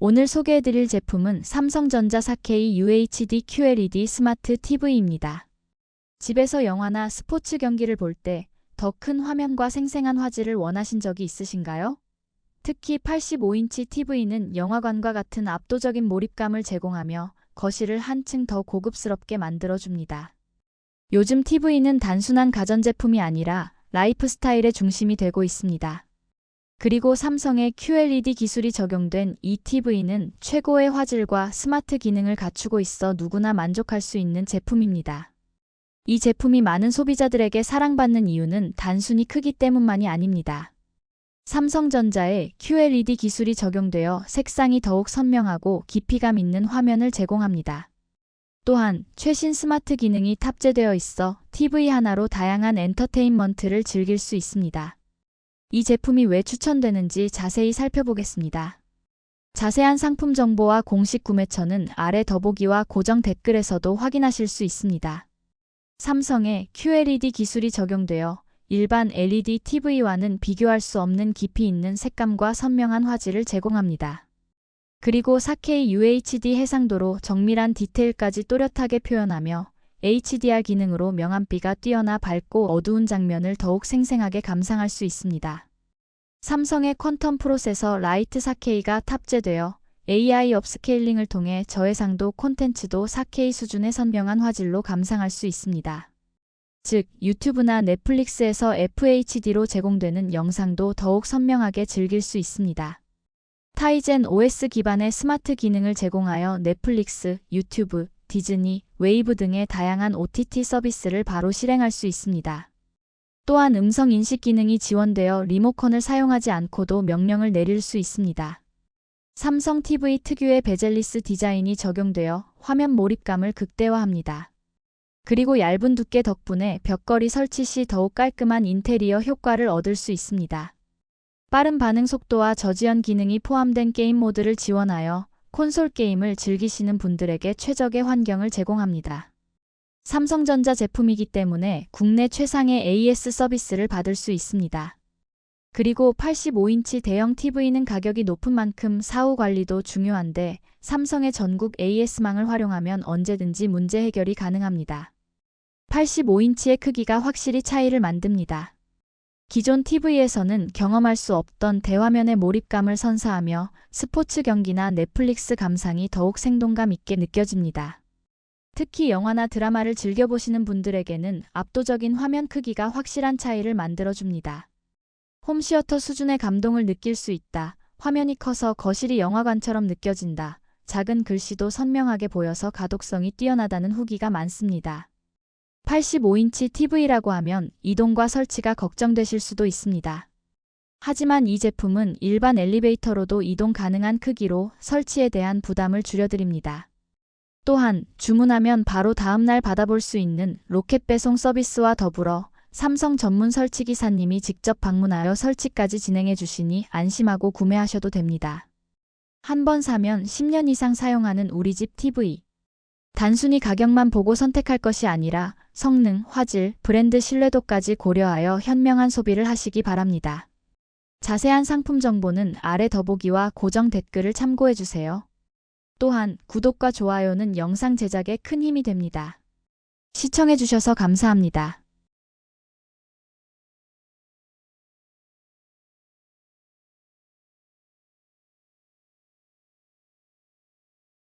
오늘 소개해드릴 제품은 삼성전자 4K UHD QLED 스마트 TV입니다. 집에서 영화나 스포츠 경기를 볼 때 더 큰 화면과 생생한 화질을 원하신 적이 있으신가요? 특히 85인치 TV는 영화관과 같은 압도적인 몰입감을 제공하며 거실을 한층 더 고급스럽게 만들어줍니다. 요즘 TV는 단순한 가전제품이 아니라 라이프 스타일의 중심이 되고 있습니다. 그리고 삼성의 QLED 기술이 적용된 이 TV는 최고의 화질과 스마트 기능을 갖추고 있어 누구나 만족할 수 있는 제품입니다. 이 제품이 많은 소비자들에게 사랑받는 이유는 단순히 크기 때문만이 아닙니다. 삼성전자의 QLED 기술이 적용되어 색상이 더욱 선명하고 깊이감 있는 화면을 제공합니다. 또한 최신 스마트 기능이 탑재되어 있어 TV 하나로 다양한 엔터테인먼트를 즐길 수 있습니다. 이 제품이 왜 추천되는지 자세히 살펴보겠습니다. 자세한 상품 정보와 공식 구매처는 아래 더보기와 고정 댓글에서도 확인하실 수 있습니다. 삼성의 QLED 기술이 적용되어 일반 LED TV와는 비교할 수 없는 깊이 있는 색감과 선명한 화질을 제공합니다. 그리고 4K UHD 해상도로 정밀한 디테일까지 또렷하게 표현하며 HDR 기능으로 명암비가 뛰어나 밝고 어두운 장면을 더욱 생생하게 감상할 수 있습니다. 삼성의 퀀텀 프로세서 라이트 4K가 탑재되어 AI 업스케일링을 통해 저해상도 콘텐츠도 4K 수준의 선명한 화질로 감상할 수 있습니다. 즉, 유튜브나 넷플릭스에서 FHD로 제공되는 영상도 더욱 선명하게 즐길 수 있습니다. 타이젠 OS 기반의 스마트 기능을 제공하여 넷플릭스, 유튜브, 디즈니, 웨이브 등의 다양한 OTT 서비스를 바로 실행할 수 있습니다. 또한 음성 인식 기능이 지원되어 리모컨을 사용하지 않고도 명령을 내릴 수 있습니다. 삼성 TV 특유의 베젤리스 디자인이 적용되어 화면 몰입감을 극대화합니다. 그리고 얇은 두께 덕분에 벽걸이 설치 시 더욱 깔끔한 인테리어 효과를 얻을 수 있습니다. 빠른 반응 속도와 저지연 기능이 포함된 게임 모드를 지원하여 콘솔 게임을 즐기시는 분들에게 최적의 환경을 제공합니다. 삼성전자 제품이기 때문에 국내 최상의 AS 서비스를 받을 수 있습니다. 그리고 85인치 대형 TV는 가격이 높은 만큼 사후 관리도 중요한데 삼성의 전국 AS망을 활용하면 언제든지 문제 해결이 가능합니다. 85인치의 크기가 확실히 차이를 만듭니다. 기존 TV에서는 경험할 수 없던 대화면의 몰입감을 선사하며 스포츠 경기나 넷플릭스 감상이 더욱 생동감 있게 느껴집니다. 특히 영화나 드라마를 즐겨보시는 분들에게는 압도적인 화면 크기가 확실한 차이를 만들어줍니다. 홈시어터 수준의 감동을 느낄 수 있다. 화면이 커서 거실이 영화관처럼 느껴진다. 작은 글씨도 선명하게 보여서 가독성이 뛰어나다는 후기가 많습니다. 85인치 TV라고 하면 이동과 설치가 걱정되실 수도 있습니다. 하지만 이 제품은 일반 엘리베이터로도 이동 가능한 크기로 설치에 대한 부담을 줄여드립니다. 또한 주문하면 바로 다음날 받아볼 수 있는 로켓 배송 서비스와 더불어 삼성 전문 설치 기사님이 직접 방문하여 설치까지 진행해 주시니 안심하고 구매하셔도 됩니다. 한 번 사면 10년 이상 사용하는 우리 집 TV. 단순히 가격만 보고 선택할 것이 아니라 성능, 화질, 브랜드 신뢰도까지 고려하여 현명한 소비를 하시기 바랍니다. 자세한 상품 정보는 아래 더보기와 고정 댓글을 참고해 주세요. 또한 구독과 좋아요는 영상 제작에 큰 힘이 됩니다. 시청해 주셔서 감사합니다.